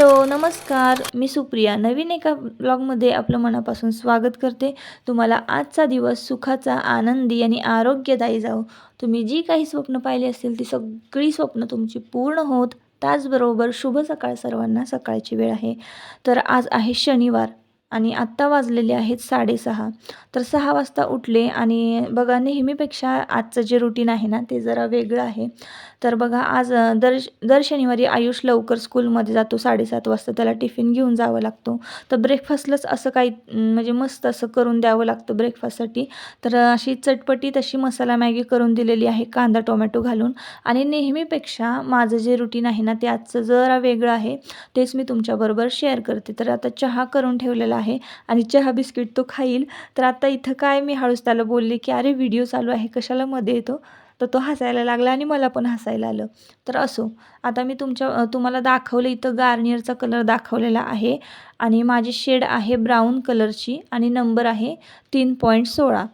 Hello नमस्कार. मी सुप्रिया. नवीन एका ब्लॉगमध्ये आपलं मनापासून स्वागत करते. तुम्हाला आजचा दिवस सुखाचा आनंदी आणि आरोग्यदायी जाओ तुम्ही जी काही स्वप्न पाहिली असतील ती सगळी स्वप्न तुमची पूर्ण होत. त्याचबरोबर शुभ सकाळ सर्वांना सकाळची वेळ आहे. तर आज आहे शनिवार. आणि आत्ता वाजलेले आहेत साडेसहा. तर सहा वाजता उठले आणि बघा नेहमीपेक्षा आजचं जे रुटीन आहे ना ते जरा वेगळं आहे. तर बघा आज दर दर शनिवारी आयुष लवकर स्कूलमध्ये जातो साडेसात वाजता त्याला टिफिन घेऊन जावं लागतो. तर ब्रेकफास्टलाच असं काही म्हणजे मस्त असं करून द्यावं लागतं ब्रेकफास्टसाठी तर अशी चटपटी तशी मसाला मॅगी करून दिलेली आहे कांदा टोमॅटो घालून. आणि नेहमीपेक्षा माझं जे रुटीन आहे ना ते आजचं जरा वेगळं आहे. तेच मी तुमच्याबरोबर शेअर करते. तर आता चहा करून ठेवलेला आहे आणि चहा बिस्किट तो खाईल. तर आता इथं काय मी हळूच त्याला बोलले की अरे व्हिडिओ चालू आहे कशाला मध्ये येतो? तर तो हसायला लागला आणि मला पण हसायला आलं. तर असो आता मी तुमच्या तुम्हाला दाखवलं इथं गार्नियरचा कलर दाखवलेला आहे आणि माझी शेड आहे ब्राऊन कलरची आणि नंबर आहे तीन पॉईंट सोळा.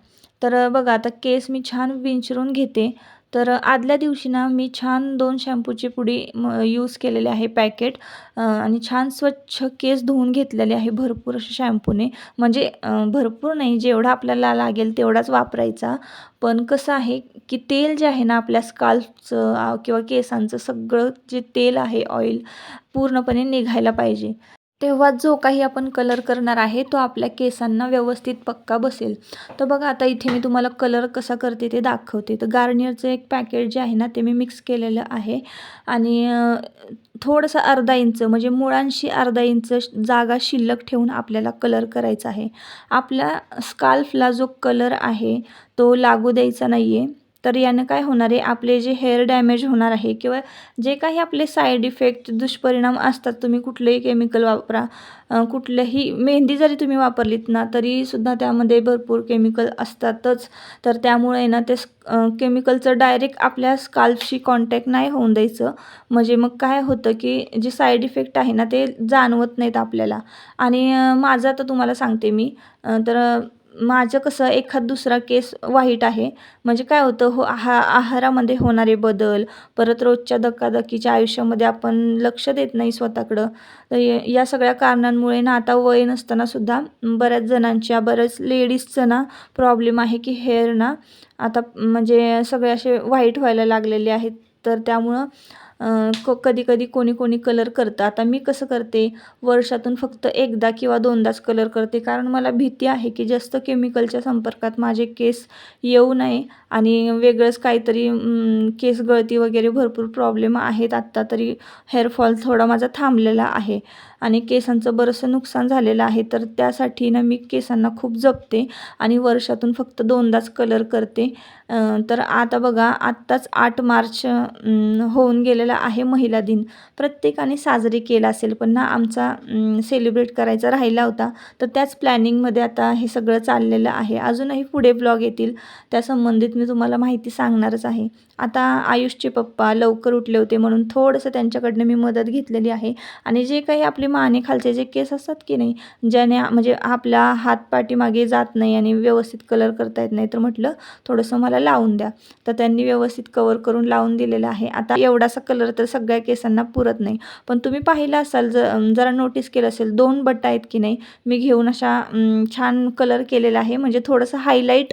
तर बघा आता केस मी छान विंचरून घेते. तर आदल्या दिवशी ना मी छान दोन शॅम्पूची पुडी म यूज केलेले आहे पॅकेट आणि छान स्वच्छ केस धुवून घेतलेले आहे भरपूर अशा शॅम्पूने म्हणजे भरपूर नाही जेवढा आपल्याला लागेल तेवढाच वापरायचा. पण कसं आहे की तेल जे आहे ना आपल्या स्काल्फचं किंवा केसांचं सगळं जे तेल आहे ऑइल पूर्णपणे निघायला पाहिजे. तेव्हा जो काही आपण कलर करणार आहे तो आपल्या केसांना व्यवस्थित पक्का बसेल. तर बघा आता इथे मी तुम्हाला कलर कसा करते ते दाखवते. तर गार्नियरचं एक पॅकेट जे आहे ना ते मी मिक्स केलेलं आहे. आणि थोडंसं अर्धा इंच म्हणजे मुळांशी अर्धा इंच जागा शिल्लक ठेवून आपल्याला कलर करायचा आहे. आपल्या स्काल्फला जो कलर आहे तो लागू द्यायचा नाही आहे तर यानं काय होणार आहे आपले जे हेअर डॅमेज होणार आहे किंवा जे काही आपले साईड इफेक्ट दुष्परिणाम असतात तुम्ही कुठलेही केमिकल वापरा कुठल्याही मेहंदी जरी तुम्ही वापरलीत ना तरीसुद्धा त्यामध्ये भरपूर केमिकल असतातच. तर त्यामुळे ना ते केमिकलचं डायरेक्ट आपल्या स्काल्फशी कॉन्टॅक्ट नाही होऊन द्यायचं. म्हणजे मग काय होतं की जे साईड इफेक्ट आहे ना ते जाणवत नाहीत आपल्याला. आणि माझं आता तुम्हाला सांगते मी. तर माझं कसं एखाद दुसरा केस वाईट आहे म्हणजे काय होतं हो आहा आहारामध्ये होणारे बदल परत रोजच्या धकाधकीच्या आयुष्यामध्ये आपण लक्ष देत नाही स्वतःकडं तर या सगळ्या कारणांमुळे ना आता वय नसतानासुद्धा बऱ्याच जणांच्या बऱ्याच लेडीजचं ना प्रॉब्लेम आहे की हेअर ना आता म्हणजे सगळे असे वाईट व्हायला लागलेले आहेत तर त्यामुळं क कधी कधी कोणी कोणी कलर करतं. आता मी कसं करते वर्षातून फक्त एकदा किंवा दोनदाच कलर करते. कारण मला भीती आहे की जास्त केमिकलच्या संपर्कात माझे केस येऊ नये आणि वेगळंच काहीतरी केस गळती वगैरे भरपूर प्रॉब्लेम आहेत. आत्ता तरी हेअरफॉल थोडा माझा थांबलेला आहे. आणि केसांचं बरंचसं नुकसान झालेलं आहे तर त्यासाठी ना मी केसांना खूप जपते आणि वर्षातून फक्त दोनदाच कलर करते. तर आता बघा आत्ताच आठ मार्च होऊन गेलेला आहे महिला दिन. प्रत्येकाने साजरी केला असेल पण ना आमचा सेलिब्रेट करायचा राहिला होता तर त्याच प्लॅनिंगमध्ये आता हे सगळं चाललेलं आहे. अजूनही पुढे ब्लॉग येतील त्या संबंधित मी तुम्हाला माहिती सांगणारच आहे. आता आयुषचे पप्पा लवकर उठले होते म्हणून थोडंसं त्यांच्याकडनं मी मदत घेतलेली आहे. आणि जे काही आपली माने खालचे जे केस असतात की नाही ज्याने म्हणजे आपला हात पाठीमागे जात नाही आणि व्यवस्थित कलर करता येत नाही तर म्हटलं थोडंसं मला लावून द्या. तर त्यांनी व्यवस्थित कवर करून लावून दिलेलं आहे. आता एवढासा कलर तर सगळ्या केसांना पुरत नाही. पण तुम्ही पाहिलं असाल ज जरा नोटीस केलं असेल दोन बट्टा आहेत की नाही मी घेऊन अशा छान कलर केलेला आहे. म्हणजे थोडंसं हायलाईट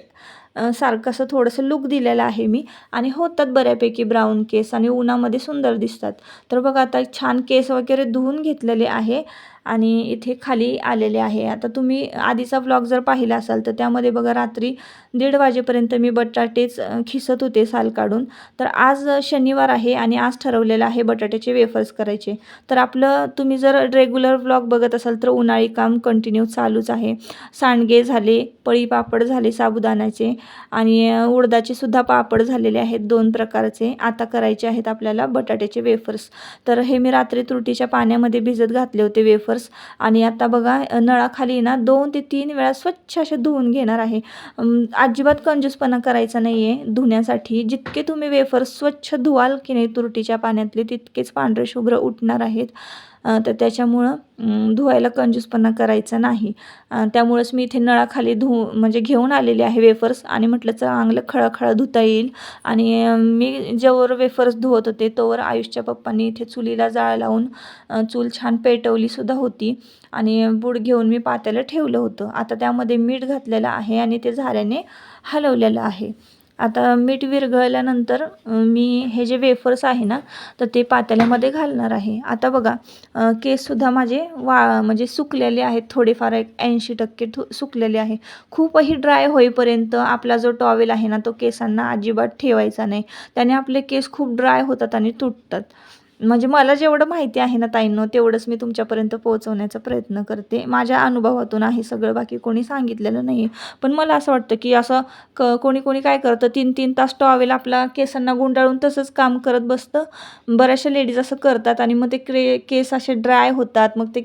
सारखं असं थोडंसं लुक दिलेलं आहे मी. आणि होतात बऱ्यापैकी ब्राऊन केस आणि उन्हामध्ये सुंदर दिसतात. तर बघा आता छान केस वगैरे धुवून घेतलेले आहे. आणि इथे खाली आलेले आहे. आता तुम्ही आधीचा ब्लॉग जर पाहिला असाल तर त्यामध्ये बघा रात्री दीड वाजेपर्यंत मी बटाटेच खिसत होते साल काढून. तर आज शनिवार आहे आणि आज ठरवलेलं आहे बटाट्याचे वेफर्स करायचे. तर आपलं तुम्ही जर रेग्युलर ब्लॉग बघत असाल तर उन्हाळी काम कंटिन्यू चालूच आहे. सांडगे झाले पळी पापड झाले साबुदाण्याचे आणि उडदाचे सुद्धा पापड झालेले आहेत दोन प्रकारचे. आता करायचे आहेत आपल्याला बटाट्याचे वेफर्स तर हे मी रात्री तुरटीच्या पाण्यामध्ये भिजत घातले होते वेफर्स आणि आता बघा नळाखाली ना दोन ते तीन वेळा स्वच्छ असे धुवून घेणार आहे. अजिबात कंजूसपणा करायचा नाही आहे धुण्यासाठी. जितके तुम्ही वेफर्स स्वच्छ धुवाल की नाही तुरटीच्या पाण्यातले तितकेच पांढरे शुभ्र उठणार आहेत. तर त्याच्यामुळं धुवायला कंजूसपणा करायचा नाही. त्यामुळंच मी इथे नळाखाली धु म्हणजे घेऊन आलेले आहे वेफर्स आणि म्हटलं चांगलं खळाखळा धुता येईल. आणि मी जेवर वेफर्स धुवत होते तोवर आयुषच्या पप्पांनी इथे चुलीला जाळ लावून चूल छान पेटवलीसुद्धा होती. आणि बूड घेऊन मी पात्याला ठेवलं होतं. आता त्यामध्ये मीठ घातलेलं आहे आणि ते झाऱ्याने हलवलेलं आहे. आता मीठ विरघळल्यानंतर मी हे जे वेफर्स आहे ना तर ते पातेल्यामध्ये घालणार आहे. आता बघा केससुद्धा माझे वा म्हणजे सुकलेले आहेत. थोडेफार एक ऐंशी टक्के थु सुकलेले आहे. खूपही ड्राय होईपर्यंत आपला जो टॉवेल आहे ना तो केसांना अजिबात ठेवायचा नाही. त्याने आपले केस खूप ड्राय होतात आणि तुटतात. म्हणजे मला जेवढं माहिती आहे ना ताईंनो तेवढंच मी तुमच्यापर्यंत पोहोचवण्याचा प्रयत्न करते. माझ्या अनुभवातून आहे सगळं बाकी कोणी सांगितलेलं नाही पण मला असं वाटतं की असं क कोणी कोणी काय करतं तीन तीन तास टॉवेल आपला केसांना गुंडाळून तसंच काम करत बसतं. बऱ्याचशा लेडीज असं करतात आणि मग ते क्रे केस असे ड्राय होतात मग ते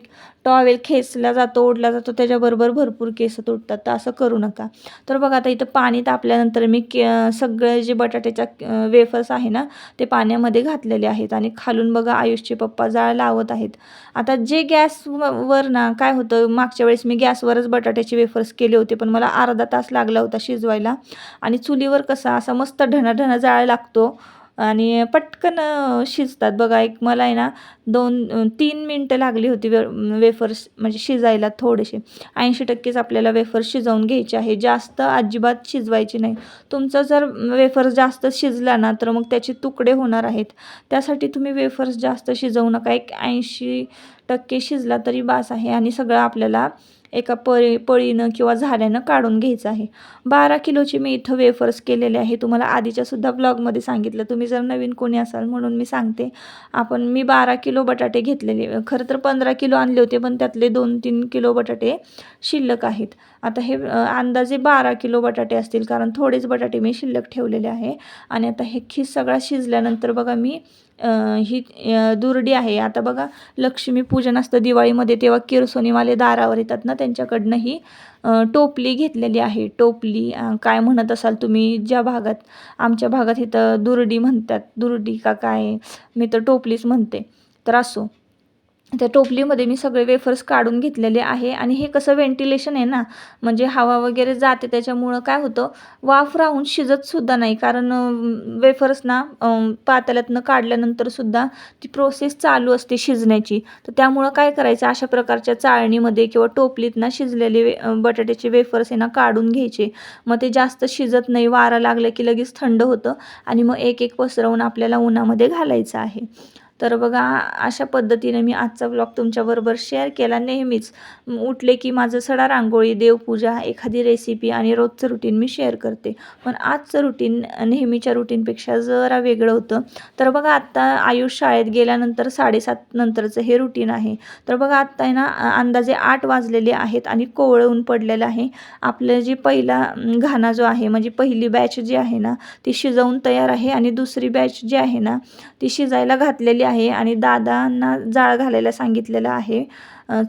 टॉवेल खेचला जातो ओढला जातो त्याच्याबरोबर भरपूर केस तुटतात. तर असं करू नका. तर बघा आता इथं पाणी तापल्यानंतर मी के सगळे जे बटाट्याच्या वेफर्स आहे ना ते पाण्यामध्ये घातलेले आहेत आणि खालून बघा आयुषचे पप्पा जाळ लावत आहेत. आता जे गॅसवर ना काय होतं मागच्या वेळेस मी गॅसवरच बटाट्याचे वेफर्स केले होते पण मला अर्धा तास लागला होता शिजवायला. आणि चुलीवर कसा असा मस्त ढणाढणा जाळ लागतो. आणि पटकन शिजतात. बघा एक मला आहे ना दोन तीन मिनटं लागली होती वे वेफर्स म्हणजे शिजायला थोडेसे. ऐंशी टक्केच आपल्याला वेफर्स शिजवून घ्यायचे आहे. जास्त अजिबात शिजवायचे नाही. तुमचं जर वेफर्स जास्त शिजला ना तर मग त्याचे तुकडे होणार आहेत. त्यासाठी तुम्ही वेफर्स जास्त शिजवू नका. एक ऐंशी टक्के शिजला तरी बास आहे आणि सगळं आपल्याला एका पळी पळीनं किंवा झाऱ्यानं काढून घ्यायचं आहे. बारा किलोचे मी इथं वेफर्स केलेले आहे. तुम्हाला आधीच्यासुद्धा ब्लॉगमध्ये सांगितलं. तुम्ही जर नवीन कोणी असाल म्हणून मी सांगते. आपण मी बारा किलो बटाटे घेतलेले. खरं तर पंधरा किलो आणले होते पण त्यातले दोन तीन किलो बटाटे शिल्लक आहेत. आता हे अंदाजे बारा किलो बटाटे असतील कारण थोडेच बटाटे मी शिल्लक ठेवलेले आहे. आणि आता हे खीस सगळा शिजल्यानंतर बघा मी ही दुर्डी आहे. आता बघा लक्ष्मीपूजन असतं दिवाळीमध्ये तेव्हा किरसोनीवाले दारावर येतात ना त्यांच्याकडनं ही टोपली घेतलेली आहे. टोपली काय म्हणत असाल तुम्ही ज्या भागात आमच्या भागात इथं दुर्डी म्हणतात. दुर्डी का काय? मी तर टोपलीच म्हणते. तर असो. त्या टोपलीमध्ये मी सगळे वेफर्स काढून घेतलेले आहे. आणि हे कसं व्हेंटिलेशन आहे ना म्हणजे हवा वगैरे जाते त्याच्यामुळं काय होतं वाफ राहून शिजतसुद्धा नाही. कारण वेफर्स ना अं, पातेल्यातनं काढल्यानंतर सुद्धा ती प्रोसेस चालू असते शिजण्याची. तर त्यामुळं काय करायचं अशा प्रकारच्या चाळणीमध्ये किंवा टोपलीत ना शिजलेले वे बटाट्याचे वेफर्स आहे ना काढून घ्यायचे. मग ते जास्त शिजत नाही वारा लागलं की लगेच थंड होतं. आणि मग एक एक पसरवून आपल्याला उन्हामध्ये घालायचं आहे. तर बघा अशा पद्धतीने मी आजचा व्लॉग तुमच्याबरोबर शेअर केला. नेहमीच उठले की माझं सडा रांगोळी देवपूजा एखादी रेसिपी आणि रोजचं रुटीन मी शेअर करते. पण आजचं रुटीन नेहमीच्या रुटीनपेक्षा जरा वेगळं होतं. तर बघा आत्ता आयुष शाळेत गेल्यानंतर साडेसात नंतरचं हे रुटीन आहे. तर बघा आत्ता आहे ना अंदाजे आठ वाजलेले आहेत आणि कोवळून पडलेलं आहे. आपलं जी पहिला घाणा जो आहे म्हणजे पहिली बॅच जी आहे ना ती शिजवून तयार आहे आणि दुसरी बॅच जी आहे ना ती शिजायला घातलेली आहे आणि दादांना जाळ घालायला सांगितलेलं आहे.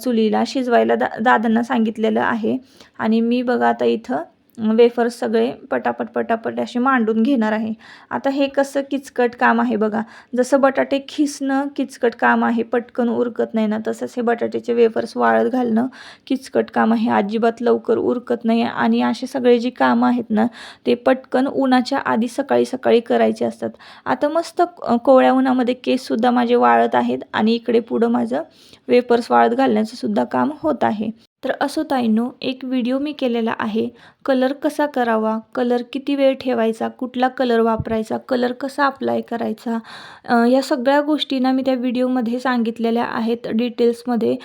चुलीला शिजवायला दा दादांना सांगितलेलं आहे. आणि मी बघा आता इथं वेफर्स सगळे पटापट पटापट असे मांडून घेणार आहे. आता हे कसं किचकट काम आहे बघा. जसं बटाटे खिसणं किचकट काम आहे पटकन उरकत नाही ना तसंच हे बटाट्याचे वेफर्स वाळत घालणं किचकट काम आहे. अजिबात लवकर उरकत नाही आणि असे सगळे जी कामं आहेत ना ते पटकन उन्हाच्या आधी सकाळी सकाळी करायचे असतात. आता मस्त कोवळ्या उन्हामध्ये केससुद्धा माझे वाळत आहेत आणि इकडे पुढं माझं वेफर्स वाळत घालण्याचं सुद्धा काम होत आहे. तर असो ताईंनो एक व्हिडिओ मी केलेला आहे. कलर कसा करावा? कलर किती वेळ ठेवायचा? कुठला कलर वापरायचा? कलर कसा अप्लाय करायचा? या सगळ्या गोष्टींना मी त्या व्हिडिओमध्ये सांगितलेल्या आहेत. डिटेल्समध्ये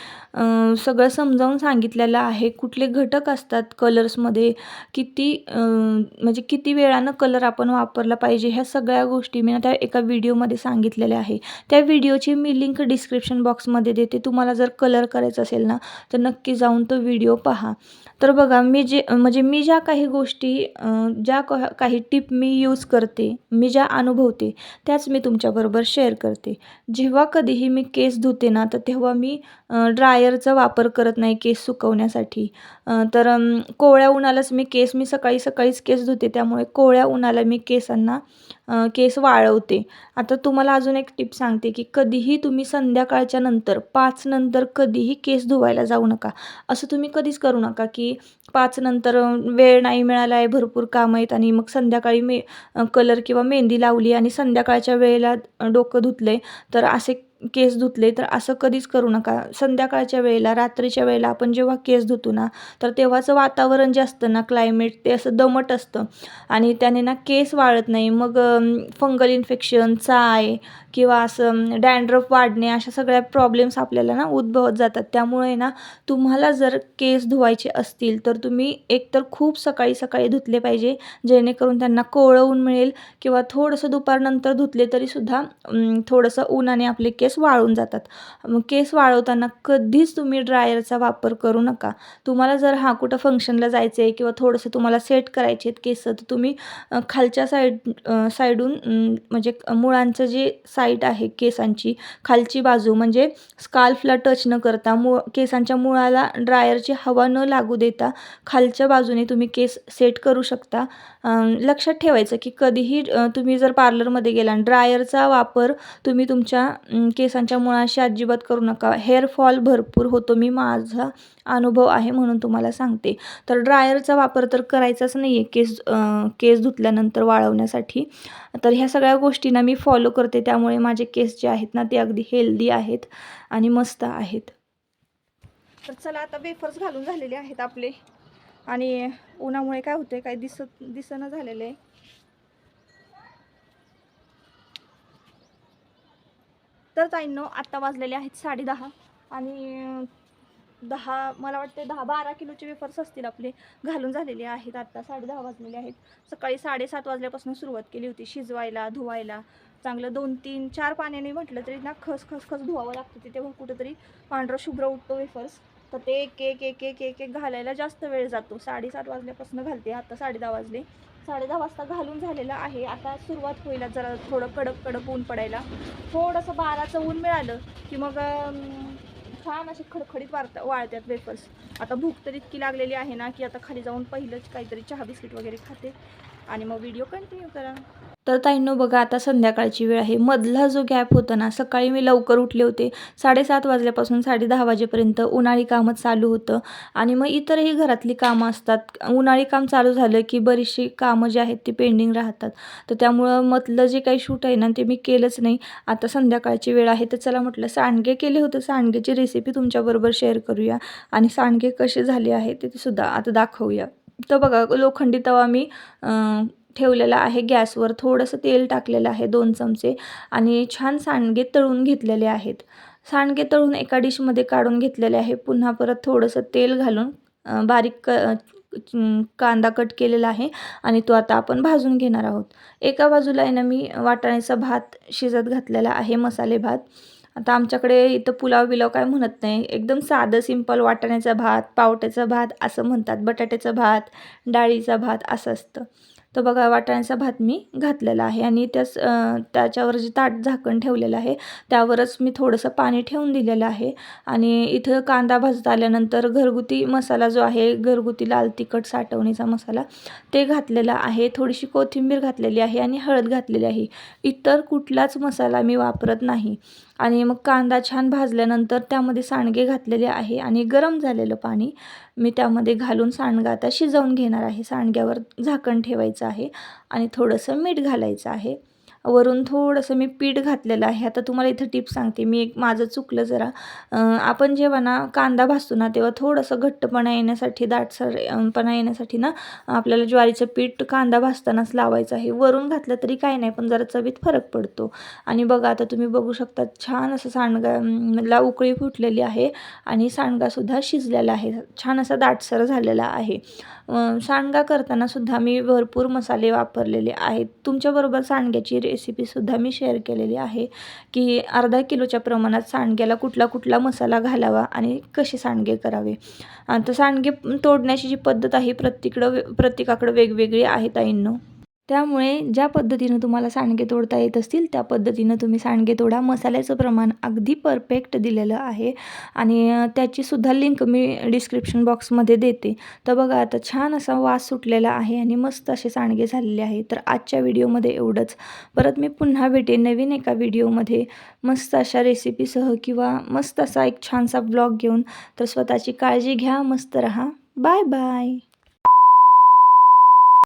सगळं समजावून सांगितलेलं आहे. कुठले घटक असतात कलर्समध्ये किती म्हणजे किती वेळानं कलर आपण वापरला पाहिजे? ह्या सगळ्या गोष्टी मी ना त्या एका व्हिडिओमध्ये सांगितलेल्या आहे. त्या व्हिडिओची मी लिंक डिस्क्रिप्शन बॉक्समध्ये देते. तुम्हाला जर कलर करायचा असेल ना तर नक्की जाऊन जाऊन तो व्हिडिओ पहा. तर बघा मी जे म्हणजे मी ज्या काही गोष्टी ज्या काही टिप मी यूज करते मी ज्या अनुभवते त्याच मी तुमच्याबरोबर शेअर करते. जेव्हा कधीही मी केस धुते ना तर तेव्हा मी ड्रायरचा वापर करत नाही केस सुकवण्यासाठी. तर कोवळ्या उन्हालाच मी केस मी सकाळी सकाळीच केस धुते त्यामुळे कोवळ्या उन्हाला मी केसांना केस वाळवते. आता तुम्हाला अजून एक टिप सांगते की कधीही तुम्ही संध्याकाळच्या नंतर पाच नंतर कधीही केस धुवायला जाऊ नका. असं तुम्ही कधीच करू नका की पाच नंतर वेळ नाही मिळाला आहे भरपूर काम आहेत आणि मग संध्याकाळी मे कलर किंवा मेहंदी लावली आणि संध्याकाळच्या वेळेला डोकं धुतलं आहे तर असे केस धुतले तर असं कधीच करू नका. संध्याकाळच्या वेळेला रात्रीच्या वेळेला आपण जेव्हा केस धुतो ना तर तेव्हाचं वातावरण जे असतं ना क्लायमेट ते असं दमट असतं. आणि त्याने ना केस वाळत नाही. मग फंगल इन्फेक्शन चाय किंवा असं डॅन्ड्रफ वाढणे अशा सगळ्या प्रॉब्लेम्स आपल्याला ना उद्भवत जातात. त्यामुळे ना तुम्हाला जर केस धुवायचे असतील तर तुम्ही एकतर खूप सकाळी सकाळी धुतले पाहिजे जेणेकरून त्यांना कोळवून ऊन मिळेल किंवा थोडंसं दुपारनंतर धुतले तरीसुद्धा थोडंसं ऊन आणि आपले केस केस वाळून जातात. केस वाळवताना कधीच तुम्ही ड्रायरचा वापर करू नका. तुम्हाला जर हा कुठं फंक्शनला जायचं आहे किंवा थोडंसं तुम्हाला सेट करायचे आहेत केस तर तुम्ही खालच्या साईड साईडून म्हणजे मुळांचं जे साईड आहे केसांची खालची बाजू म्हणजे स्काल्फला टच न करता मु केसांच्या मुळाला ड्रायरची हवा न लागू देता खालच्या बाजूने तुम्ही केस सेट करू शकता. लक्षात ठेवायचं की कधीही तुम्ही जर पार्लरमध्ये गेला आणि ड्रायरचा वापर तुम्ही तुमच्या केस केसांच्या मुळाशी अजिबात करू नका. हेअर फॉल भरपूर होतो. मी माझा अनुभव आहे म्हणून तुम्हाला सांगते. तर ड्रायरचा वापर तर करायचाच नाही आहे केस केस धुतल्यानंतर वाळवण्यासाठी. तर ह्या सगळ्या गोष्टींना मी फॉलो करते. त्यामुळे माझे केस जे आहेत ना ते अगदी हेल्दी आहेत आणि मस्त आहेत. तर चला आता वेफर्स घालून झालेले आहेत आपले. आणि उन्हामुळे काय होते काय दिसत दिसणं झालेलं आहे तर ताईंनो आत्ता वाजलेले आहेत साडे दहा आणि दहा मला वाटते दहा बारा किलोचे वेफर्स असतील आपले घालून झालेले आहेत. आत्ता साडेदहा वाजलेले आहेत. सकाळी साडेसात वाजल्यापासून सुरुवात केली होती शिजवायला धुवायला. चांगलं दोन तीन चार पाण्याने म्हटलं तरी ना खस खस खस धुवावं लागतं. ते तेव्हा कुठंतरी पांढरं शुभ्र उठतो वेफर्स. तर ते एक एक एक एक एक एक घालायला जास्त वेळ जातो. साडेसात वाजल्यापासून घालते. आत्ता साडेदहा वाजले. साडेदहा वाजता घालून झालेलं आहे. आता सुरुवात होईल जरा थोडं कडक कडक ऊन पडायला. थोडंसं बाराचं ऊन मिळालं की मग छान असे खडखडीत वाळत वाळतात वेफर्स आता भूक तर इतकी लागलेली आहे ना की आता खाली जाऊन पहिलंच काहीतरी चहा बिस्किट वगैरे खाते. आणि मग व्हिडिओ कंटिन्यू करा. तर ताईंनो बघा आता संध्याकाळची वेळ आहे. मधला जो गॅप होता ना सकाळी मी लवकर उठले होते. साडेसात वाजल्यापासून साडे दहा वाजेपर्यंत उन्हाळी कामं चालू होतं. आणि मग इतरही घरातली कामं असतात. उन्हाळी काम चालू झालं की बरीचशी कामं जी आहेत ती पेंडिंग राहतात. तर त्यामुळं मधलं जे काही शूट आहे ना ते मी केलंच नाही. आता संध्याकाळची वेळ आहे तर चला म्हटलं सांडगे केले होते. सांडगेची रेसिपी तुमच्याबरोबर शेअर करूया. आणि सांडगे कसे झाले आहे ते सुद्धा आता दाखवूया. तर बघा लोखंडी तवा मी ठेवलेला आहे. गॅसवर थोडंसं तेल टाकलेलं आहे दोन चमचे. आणि छान सांडगे तळून घेतलेले आहेत. सांडगे तळून एका डिशमध्ये काढून घेतलेले आहे. पुन्हा परत थोडंसं तेल घालून बारीक क कांदा कट केलेला आहे आणि तो आता आपण भाजून घेणार आहोत. एका बाजूला आहे ना मी वाटाण्याचा भात शिजत घातलेला आहे मसाले भात. आता आमच्याकडे इथं पुलाव बिलाव काय म्हणत नाही. एकदम साधं सिंपल वाटाण्याचा भात पावट्याचा भात असं म्हणतात. बटाट्याचा भात डाळीचा भात असं असतं. तो बघा वाटाण्याचा भात मी घातलेला आहे आणि त्याच त्याच्यावर जे ताट झाकण ठेवलेलं आहे त्यावरच मी थोडंसं पाणी ठेवून दिलेलं आहे. आणि इथं कांदा भाजत आल्यानंतर घरगुती मसाला जो आहे घरगुती लाल तिखट साठवणीचा मसाला ते घातलेला आहे. थोडीशी कोथिंबीर घातलेली आहे आणि हळद घातलेली आहे. इतर कुठलाच मसाला मी वापरत नाही. आणि मग कांदा छान भाजल्यानंतर त्यामध्ये सांडगे घातलेले आहे आणि गरम झालेलं पाणी मी त्यामध्ये घालून सांडगा आता शिजवून घेणार आहे. सांडग्यावर झाकण ठेवायचं आहे आणि थोडंसं मीठ घालायचं आहे. वरून थोडंसं मी पीठ घातलेलं आहे. आता तुम्हाला इथं टिप सांगते. मी एक माझं चुकलं जरा. आपण जेव्हा ना कांदा भाजतो ना तेव्हा थोडंसं घट्टपणा येण्यासाठी दाटसरपणा येण्यासाठी ना आपल्याला ज्वारीचं पीठ कांदा भाजतानाच लावायचं आहे. वरून घातलं तरी काही नाही पण जरा चवीत फरक पडतो. आणि बघा आता तुम्ही बघू शकता छान असं सांडगा ला उकळी फुटलेली आहे आणि सांडगासुद्धा शिजलेला आहे. छान असा दाटसर झालेला आहे. सांडगा करताना सुद्धा मी भरपूर मसाले वापरलेले आहेत. तुमच्याबरोबर सांडग्याची रे रेसिपीसुद्धा मी शेअर केलेली आहे की अर्धा किलोच्या प्रमाणात सांडग्याला कुठला कुठला मसाला घालावा आणि कसे सांडगे करावे. आता सांडगे तोडण्याची जी पद्धत आहे प्रत्येकडं प्रत्येकाकडं वेगवेगळी आहे ताईंनो. त्यामुळे ज्या पद्धतीनं तुम्हाला सांडगे तोडता येत असतील त्या पद्धतीनं तुम्ही सांडगे तोडा. मसाल्याचं प्रमाण अगदी परफेक्ट दिलेलं आहे आणि त्याचीसुद्धा लिंक मी डिस्क्रिप्शन बॉक्समध्ये देते. तर बघा आता छान असा वास सुटलेला आहे आणि मस्त असे सांडगे झालेले आहे तर आजच्या व्हिडिओमध्ये एवढंच. परत मी पुन्हा भेटेन नवीन एका व्हिडिओमध्ये. मस्त अशा रेसिपीसह किंवा मस्त असा एक छानसा ब्लॉग घेऊन. तर स्वतःची काळजी घ्या मस्त रहा. Bye bye.